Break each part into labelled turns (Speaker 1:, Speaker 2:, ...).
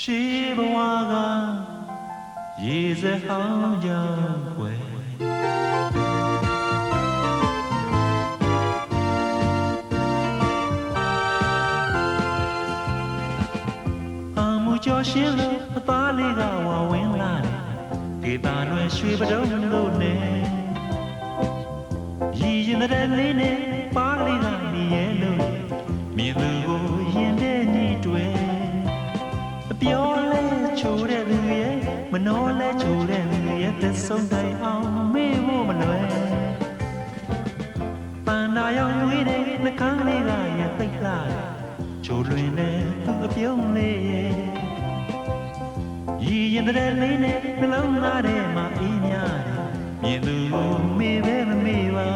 Speaker 1: ရှိဘဝကရေစဲဟောင်းကြောင့်ွယ်အမှုကျော်ရှင်းလို့အသားလေးကဝါဝင်လာတယ်ဒေတာလွယ်ရွှေပဒုံလို့နဲ့ရည်ရင်တဲ့လေးနဲ့ပါးလေး တဲ့လူရဲ့မနှောလဲချိုးတဲ့လူရဲ့သက်ဆုံးတိုင်အောင်မေ့ဖို့မလွယ်ပန္နာရောင်ဝေးတဲ့နှကန်းလေးကရသိပ်လာတယ်ချိုးလွင်တဲ့သူအပြုံးလေးရဲ့ရည်ရင်တဲ့လေးနဲ့နှလုံးသားထဲမှာအေးများတယ်မြင်သူကိုမေ့ပဲမမေ့ပါ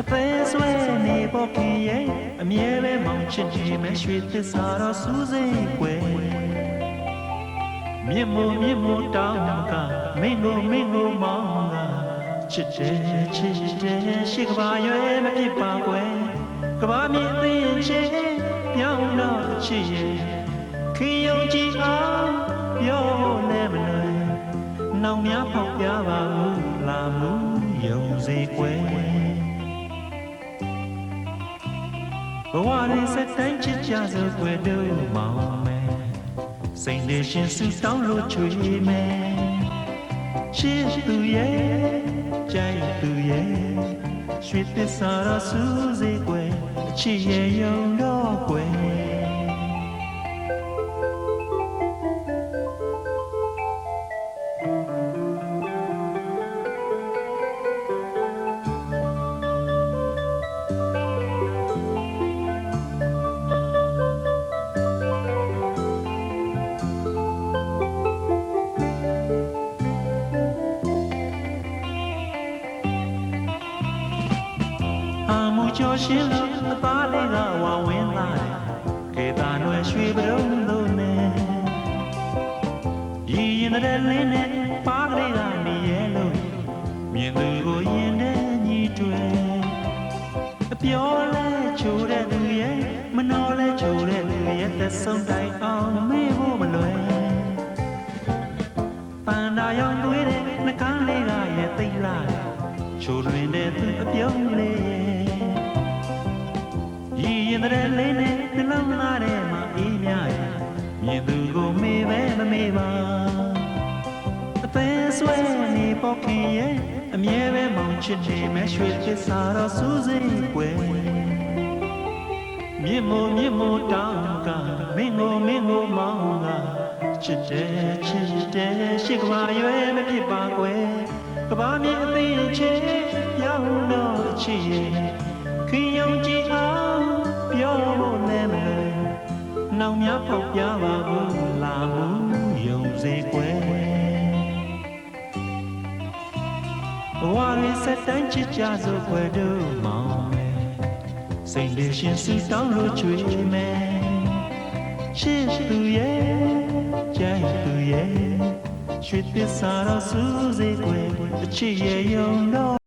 Speaker 1: အသေးဆွဲနေပေါ်ခင်ရဲ့အမြဲပဲမောင်ချစ်ကြည့်မဲ့ရွှေသစ္စာတော်စူးစိမ်ွယ် မြင့်မို့မြင့်မို့တောင်းကမင်းကိုမင်းကိုမောင်းကချစ်တယ်ချစ်တယ်ရှိကဘာရွယ်မဖြစ်ပါကွယ်ကဘာမြင့်သိရင်ချင်းပြောင်းတော့ချစ်ရဲ့ခင်ယုံကြည်အောင်ပြောလည်းမလွယ်နောင်များဖောက်ပြပါဘူးလာမှုယုံစေကွယ်ဘဝရင်စက်တိုင်းချစ်ကြစို့ကွယ်တို့မောင်မယ် စိတ်လေးရှင်စုတောင်းလို့ချွေမယ်ချစ်သူရဲ့ကြိုက်သူရဲ့ရွှေသစ္စာတော်စူးစေကွယ်အချစ်ရဲ့ယုံတော့ အာမူကျော်ရှင်းလို့အသားလေးကဝါဝင်လာတယ်ကေတာနွယ်ရွှေပရုံလုံးနဲ့ရည်ရင်တဲ့လင်းနဲ့ပါကလေးကနေရဲလို့မြင်သူကိုရင်တဲ့ညီတွေအပြောလဲချိုးတဲ့သူရဲ့မနှောလဲချိုးတဲ့သူရဲ့သက်ဆုံးတိုင်အောင်မေ့ဖို့မလွယ်ပန္နာရောင်သွေးတဲ့နှကန်းလေးကရဲ့သိပ်လာတယ် ချိုးလွင်တဲ့သူအပြုံးလေးရဲ့ရည်ရင်တဲ့လေးနဲ့နှလုံးသားထဲမှာအေးမြရဲ့မြင်သူကိုမေ့ပဲမမေ့ပါအသေးဆွဲနေပေါ်ခင်ရဲ့အမြဲပဲမောင်ချစ်နေမဲ့ရွှေသစ္စာတော်စူးစိမ်ွယ်မြင့်မို့မြင့်မို့တောင်းကမင်းကိုမင်းကိုမောင်းကချစ်တယ်ချစ်တယ်ရှိကဘာရွယ်မဖြစ်ပါကွယ် ကဘာမြင့်အသိချင်းရောင်းတော့ချစ်ရဲ့ခင်ယုံကြည်အောင်ပြောဖို့လည်းမလွယ်နောင်များဖောက်ပြပါဘူးလာမှုယုံစေကွယ်ဘဝရစက်တိုင်းချစ်ကြစို့ွယ်တို့မောင်မယ်စိတ်လေးရှင်စီတောင်းလို့ချွေမယ်ချစ်သူရဲ့ကြိုက်သူ ရဲ့ရွှေသစ္စာတော်စူးစေကွယ်အချစ်ရဲ့ယုံတော့